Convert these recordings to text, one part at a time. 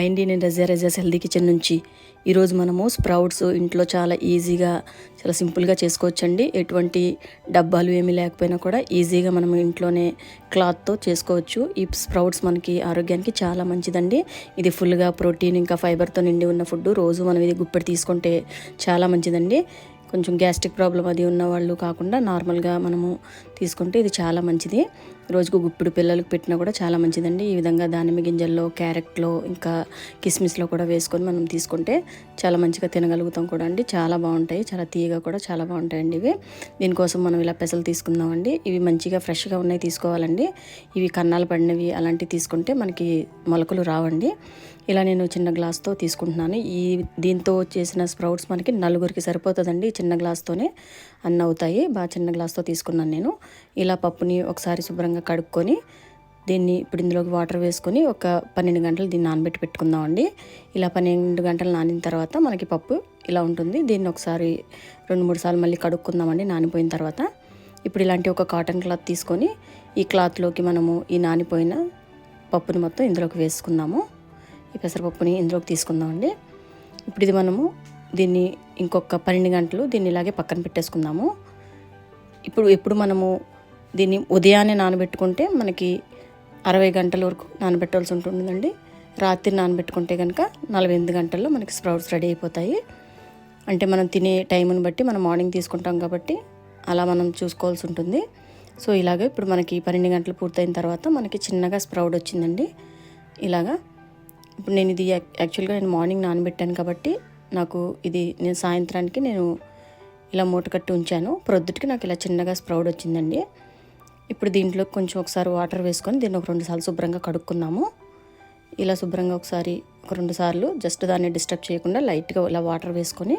Hi అండి నేను రజా రజాస్ healthy kitchen నుంచి ఈరోజు మనము స్ప్రౌట్స్ ఇంట్లో చాలా ఈజీగా చాలా సింపుల్గా చేసుకోవచ్చండి. ఎటువంటి డబ్బాలు ఏమీ లేకపోయినా కూడా ఈజీగా మనం ఇంట్లోనే క్లాత్తో చేసుకోవచ్చు. ఈ స్ప్రౌట్స్ మనకి ఆరోగ్యానికి చాలా మంచిదండి. ఇది ఫుల్గా ప్రోటీన్ ఇంకా ఫైబర్తో నిండి ఉన్న ఫుడ్ రోజు మనం ఇది గుప్పెడు తీసుకుంటే చాలా మంచిదండి. కొంచెం గ్యాస్ట్రిక్ ప్రాబ్లం అది ఉన్న వాళ్ళు కాకుండా నార్మల్గా మనము తీసుకుంటే ఇది చాలా మంచిది. రోజుకు గుప్పుడు పిల్లలకు పెట్టినా కూడా చాలా మంచిదండి. ఈ విధంగా దానిమ్మ గింజల్లో క్యారెట్లో ఇంకా కిస్మిస్లో కూడా వేసుకొని మనం తీసుకుంటే చాలా మంచిగా తినగలుగుతాం కూడా అండి. చాలా బాగుంటాయి. చాలా తీయగా కూడా చాలా బాగుంటాయండి ఇవి. దీనికోసం మనం ఇలా పెసలు తీసుకుందామండి. ఇవి మంచిగా ఫ్రెష్గా ఉన్నాయి తీసుకోవాలండి. ఇవి కన్నాలు పడినవి అలాంటివి తీసుకుంటే మనకి మొలకలు రావండి. ఇలా నేను చిన్న గ్లాస్తో తీసుకుంటున్నాను. ఈ దీంతో చేసిన స్ప్రౌట్స్ మనకి నలుగురికి సరిపోతుందండి. చిన్న గ్లాస్తోనే అన్న అవుతాయి బాగా చిన్న గ్లాస్తో తీసుకున్నాను నేను. ఇలా పప్పుని ఒకసారి శుభ్రంగా కడుక్కొని దీన్ని ఇప్పుడు ఇందులోకి వాటర్ వేసుకొని ఒక పన్నెండు గంటలు దీన్ని నానబెట్టి పెట్టుకుందామండి. ఇలా పన్నెండు గంటలు నానిన తర్వాత మనకి పప్పు ఇలా ఉంటుంది. దీన్ని ఒకసారి రెండు మూడు సార్లు మళ్ళీ కడుక్కుందామండి నానిపోయిన తర్వాత. ఇప్పుడు ఇలాంటి ఒక కాటన్ క్లాత్ తీసుకొని ఈ క్లాత్లోకి మనము ఈ నానిపోయిన పప్పుని మొత్తం ఇందులోకి వేసుకుందాము. ఈ పెసరపప్పుని ఇందులోకి తీసుకుందామండి. ఇప్పుడు ఇది మనము దీన్ని ఇంకొక పన్నెండు గంటలు దీన్ని ఇలాగే పక్కన పెట్టేసుకుందాము. ఇప్పుడు ఎప్పుడు మనము దీన్ని ఉదయాన్నే నానబెట్టుకుంటే మనకి అరవై గంటల వరకు నానబెట్టాల్సి ఉంటుందండి. రాత్రి నానబెట్టుకుంటే కనుక నలభై ఎనిమిది గంటల్లో మనకి స్ప్రౌట్స్ రెడీ అయిపోతాయి. అంటే మనం తినే టైంని బట్టి మనం మార్నింగ్ తీసుకుంటాం కాబట్టి అలా మనం చూసుకోవాల్సి ఉంటుంది. సో ఇలాగ ఇప్పుడు మనకి పన్నెండు గంటలు పూర్తయిన తర్వాత మనకి చిన్నగా స్ప్రౌడ్ వచ్చిందండి. ఇలాగా ఇప్పుడు నేను ఇది యాక్చువల్గా నేను మార్నింగ్ నానబెట్టాను కాబట్టి నాకు ఇది నేను సాయంత్రానికి నేను ఇలా మూట కట్టి ఉంచాను. ప్రొద్దుటికి నాకు ఇలా చిన్నగా స్ప్రౌడ్ వచ్చిందండి. ఇప్పుడు దీంట్లో కొంచెం ఒకసారి వాటర్ వేసుకొని దీన్ని ఒక రెండు సార్లు శుభ్రంగా కడుక్కున్నాము. ఇలా శుభ్రంగా ఒకసారి ఒక రెండు సార్లు జస్ట్ దాన్ని డిస్టర్బ్ చేయకుండా లైట్గా ఇలా వాటర్ వేసుకొని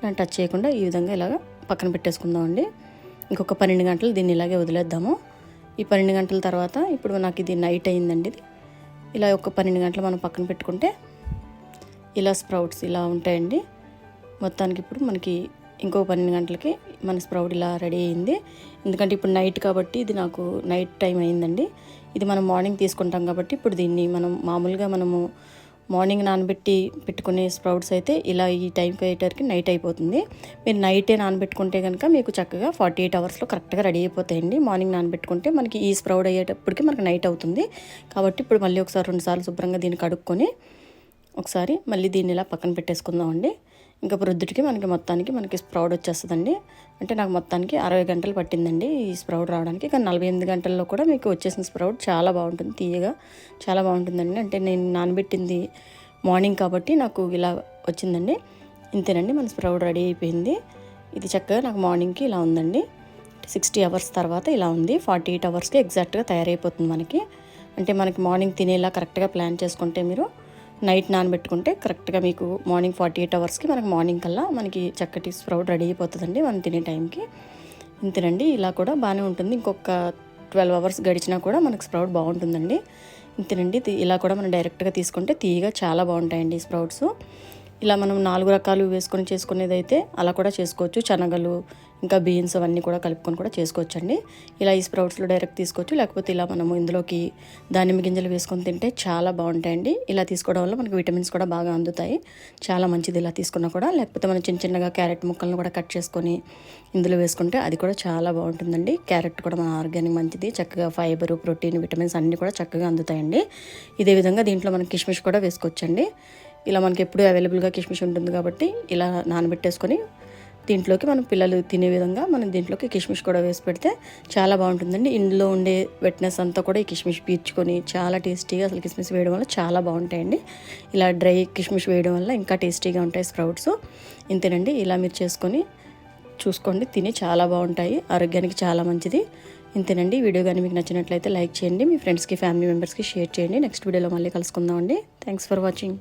దాన్ని టచ్ చేయకుండా ఈ విధంగా ఇలాగ పక్కన పెట్టేసుకుందామండి. ఇంకొక పన్నెండు గంటలు దీన్ని ఇలాగే వదిలేద్దాము. ఈ పన్నెండు గంటల తర్వాత ఇప్పుడు నాకు ఇది నైట్ అయిందండి ఇది. ఇలా ఒక పన్నెండు గంటలు మనం పక్కన పెట్టుకుంటే ఇలా స్ప్రౌట్స్ ఇలా ఉంటాయండి. మొత్తానికి ఇప్పుడు మనకి ఇంకో పన్నెండు గంటలకి మన స్ప్రౌడ్ ఇలా రెడీ అయింది ఎందుకంటే ఇప్పుడు నైట్ కాబట్టి ఇది నాకు నైట్ టైం అయిందండి ఇది మనం మార్నింగ్ తీసుకుంటాం కాబట్టి ఇప్పుడు దీన్ని మనం మామూలుగా మనము మార్నింగ్ నానబెట్టి పెట్టుకునే స్ప్రౌట్స్ అయితే ఇలా ఈ టైంకి అయ్యేటరికి నైట్ అయిపోతుంది. మీరు నైటే నానబెట్టుకుంటే కనుక మీకు చక్కగా ఫార్టీ ఎయిట్ అవర్స్లో కరెక్ట్గా రెడీ అయిపోతాయండి. మార్నింగ్ నానబెట్టుకుంటే మనకి ఈ స్ప్రౌడ్ అయ్యేటప్పటికి మనకి నైట్ అవుతుంది. కాబట్టి ఇప్పుడు మళ్ళీ ఒకసారి రెండుసార్లు శుభ్రంగా దీన్ని కడుక్కొని ఒకసారి మళ్ళీ దీన్ని ఇలా పక్కన పెట్టేసుకుందామండి. ఇంకా ప్రొద్దుటికి మనకి మొత్తానికి మనకి స్ప్రౌడ్ వచ్చేస్తుందండి. అంటే నాకు మొత్తానికి అరవై గంటలు పట్టిందండి ఈ స్ప్రౌడ్ రావడానికి. కానీ నలభై ఎనిమిది గంటల్లో కూడా మీకు వచ్చేసిన స్ప్రౌడ్ చాలా బాగుంటుంది తీయగా చాలా బాగుంటుందండి. అంటే నేను నానబెట్టింది మార్నింగ్ కాబట్టి నాకు ఇలా వచ్చిందండి. ఇంతేనండి మన స్ప్రౌడ్ రెడీ అయిపోయింది. ఇది చక్కగా నాకు మార్నింగ్కి ఇలా ఉందండి. సిక్స్టీ అవర్స్ తర్వాత ఇలా ఉంది. ఫార్టీ ఎయిట్ అవర్స్కి ఎగ్జాక్ట్గా తయారైపోతుంది మనకి. అంటే మనకి మార్నింగ్ తినేలా కరెక్ట్గా ప్లాన్ చేసుకుంటే మీరు నైట్ నానబెట్టుకుంటే కరెక్ట్గా మీకు మార్నింగ్ ఫార్టీ ఎయిట్ అవర్స్కి మనకి మార్నింగ్ కల్లా మనకి చక్కటి స్ప్రౌట్ రెడీ అయిపోతుందండి మనం తినే టైంకి. ఇంతేనండి ఇలా కూడా బాగానే ఉంటుంది. ఇంకొక ట్వెల్వ్ అవర్స్ గడిచినా కూడా మనకు స్ప్రౌట్ బాగుంటుందండి. ఇంతేనండి ఇలా కూడా మనం డైరెక్ట్గా తీసుకుంటే తీయగా చాలా బాగుంటాయండి స్ప్రౌట్స్. ఇలా మనం నాలుగు రకాలు వేసుకొని చేసుకునేది అయితే అలా కూడా చేసుకోవచ్చు. శనగలు ఇంకా బీన్స్ అవన్నీ కూడా కలుపుకొని కూడా చేసుకోవచ్చండి. ఇలా ఈ స్ప్రౌట్స్లో డైరెక్ట్ తీసుకోవచ్చు. లేకపోతే ఇలా మనము ఇందులోకి దానిమ్మ గింజలు వేసుకొని తింటే చాలా బాగుంటాయండి. ఇలా తీసుకోవడం వల్ల మనకి విటమిన్స్ కూడా బాగా అందుతాయి. చాలా మంచిది ఇలా తీసుకున్నా కూడా. లేకపోతే మనం చిన్న చిన్నగా క్యారెట్ ముక్కలను కూడా కట్ చేసుకొని ఇందులో వేసుకుంటే అది కూడా చాలా బాగుంటుందండి. క్యారెట్ కూడా మన ఆర్గానిక్ మంచిది. చక్కగా ఫైబర్ ప్రోటీన్ విటమిన్స్ అన్నీ కూడా చక్కగా అందుతాయండి. ఇదే విధంగా దీంట్లో మనం కిష్మిష్ కూడా వేసుకోవచ్చండి. ఇలా మనకి ఎప్పుడూ అవైలబుల్గా కిష్మిష్ ఉంటుంది కాబట్టి ఇలా నానబెట్టేసుకొని దీంట్లోకి మనం పిల్లలు తినే విధంగా మనం దీంట్లోకి కిష్మిష్ కూడా వేసి పెడితే చాలా బాగుంటుందండి. ఇందులో ఉండే వెట్నెస్ అంతా కూడా ఈ కిష్మిష్ పీల్చుకొని చాలా టేస్టీగా అసలు కిస్మిస్ వేయడం వల్ల చాలా బాగుంటాయండి. ఇలా డ్రై కిష్మిష్ వేయడం వల్ల ఇంకా టేస్టీగా ఉంటాయి స్ప్రౌట్స్. ఇంతేనండి ఇలా మీరు చేసుకొని చూసుకోండి తిని చాలా బాగుంటాయి. ఆరోగ్యానికి చాలా మంచిది. ఇంతేనండి వీడియో కానీ మీకు నచ్చినట్లయితే లైక్ చేయండి. మీ ఫ్రెండ్స్కి ఫ్యామిలీ మెంబర్స్కి షేర్ చేయండి. నెక్స్ట్ వీడియోలో మళ్ళీ కలుసుకుందామండి. Thanks for watching.